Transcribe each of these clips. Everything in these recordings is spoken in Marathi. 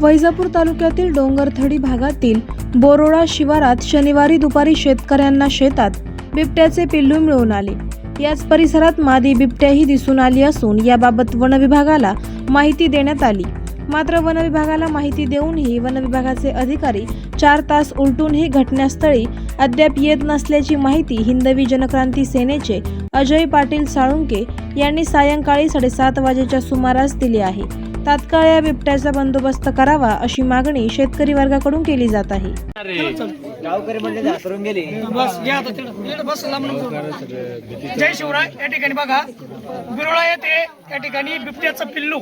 वैजापूर तालुक्यातील डोंगरथडी भागातील बोरोळा शिवारात शनिवारी दुपारी शेतकऱ्यांना शेतात बिबट्याचे पिल्लू मिळून आले. याच परिसरात मादी बिबट्याही दिसून आली असून याबाबत वनविभागाला माहिती देण्यात आली. मात्र वनविभागाला माहिती देऊनही वनविभागाचे अधिकारी चार तास उलटूनही घटनास्थळी अद्याप येत नसल्याची माहिती हिंदवी जनक्रांती सेनेचे अजय पाटील साळुंके यांनी सायंकाळी साडेसात वाजेच्या सुमारास दिली आहे. तात्काळ या बिबट्याचा बंदोबस्त करावा अशी मागणी शेतकरी वर्गाकडून केली जात आहे. जय शिवराय या ठिकाणी बघा. बिरोळा येथे या ठिकाणी बिबट्याचं पिल्लू.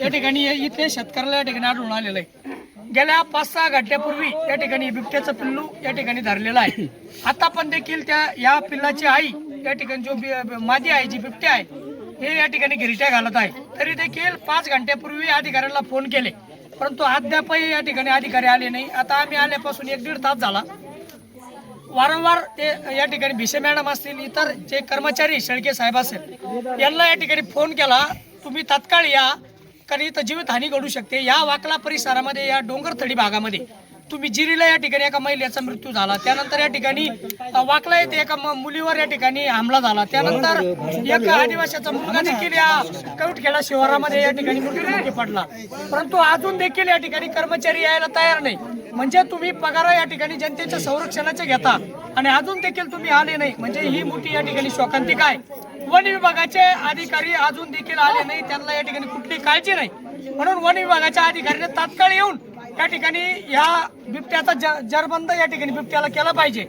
या ठिकाणी इथे शेतकऱ्याला या ठिकाणी आढळून आलेलं आहे. गेल्या पाच सहा घंट्यापूर्वी या ठिकाणी बिबट्याचं पिल्लू या ठिकाणी धरलेलं आहे. आता पण देखील त्या या पिल्लाची आई या ठिकाणी जो मादी आहे जी बिबट्या आहे हे या ठिकाणी गिरिट्या घालत आहे. तरी देखील पाच घंट्यापूर्वी अधिकाऱ्यांना फोन केले. परंतु अद्यापही या ठिकाणी अधिकारी आले नाही. आता आम्ही आल्यापासून एक दीड तास झाला. वारंवार ते या ठिकाणी भिसे मॅडम असतील इतर जे कर्मचारी शेळके साहेब असेल यांना या ठिकाणी फोन केला. तुम्ही तात्काळ या कारण इथं जीवितहानी घडू शकते. या वाकला परिसरामध्ये या डोंगरथडी भागामध्ये तुम्ही जिरीला या ठिकाणी एका महिलेचा मृत्यू झाला. त्यानंतर या ठिकाणी वाकला येथे एका मुलीवर या ठिकाणी हमला झाला. त्यानंतर एक आदिवासीचा मुलगा देखील या कवटखेडा शिवारामध्ये या ठिकाणी मृत्यू पडला. परंतु अजून देखील या ठिकाणी कर्मचारी यायला तयार नाही. म्हणजे तुम्ही पगार या ठिकाणी जनतेच्या संरक्षणाचे घेता आणि अजून देखील तुम्ही आले नाही. म्हणजे ही मोठी या ठिकाणी शोकांतिक आहे. वन विभागाचे अधिकारी अजून देखील आले नाही. त्यांना या ठिकाणी कुठली काळजी नाही. म्हणून वन विभागाच्या अधिकाऱ्याने तात्काळ येऊन या ठिकाणी या बिबट्याचा ज- जरबंद या ठिकाणी बिबट्याला केला पाहिजे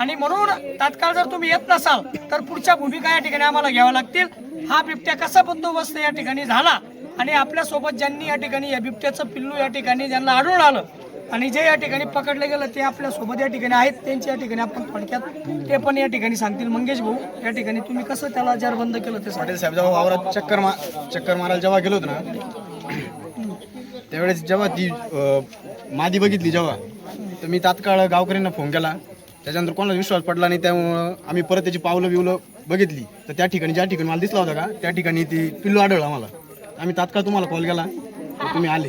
आणि म्हणून तात्काळ जर तुम्ही येत नसाल तर पुढच्या भूमिका या ठिकाणी आम्हाला घ्याव्या लागतील हा बिबट्या कसा बंदोबस्त या ठिकाणी झाला आणि आपल्यासोबत ज्यांनी या ठिकाणी या बिबट्याचं पिल्लू या ठिकाणी ज्यांना आढळून आलं आणि जे या ठिकाणी पकडले गेलं ते आपल्यासोबत या ठिकाणी आहेत त्यांची या ठिकाणी आपण थोडक्यात ते पण या ठिकाणी सांगतील मंगेश भाऊ या ठिकाणी तुम्ही कसं त्याला जरबंद केलं ते साहेब जेव्हा वावरात चक्कर मा चक्कर मारायला जेव्हा गेलो ना त्यावेळेस जेव्हा ती मादी बघितली जेव्हा तर मी तात्काळ गावकऱ्यांना फोन केला. त्याच्यानंतर कोणाला विश्वास पडला नाही त्यामुळं आम्ही परत त्याची पावलं बिवलं बघितली. तर त्या ठिकाणी ज्या ठिकाणी मला दिसला होता का त्या ठिकाणी ती पिल्लू आढळला आम्हाला. आम्ही तात्काळ तुम्हाला कॉल केला तर तुम्ही आले.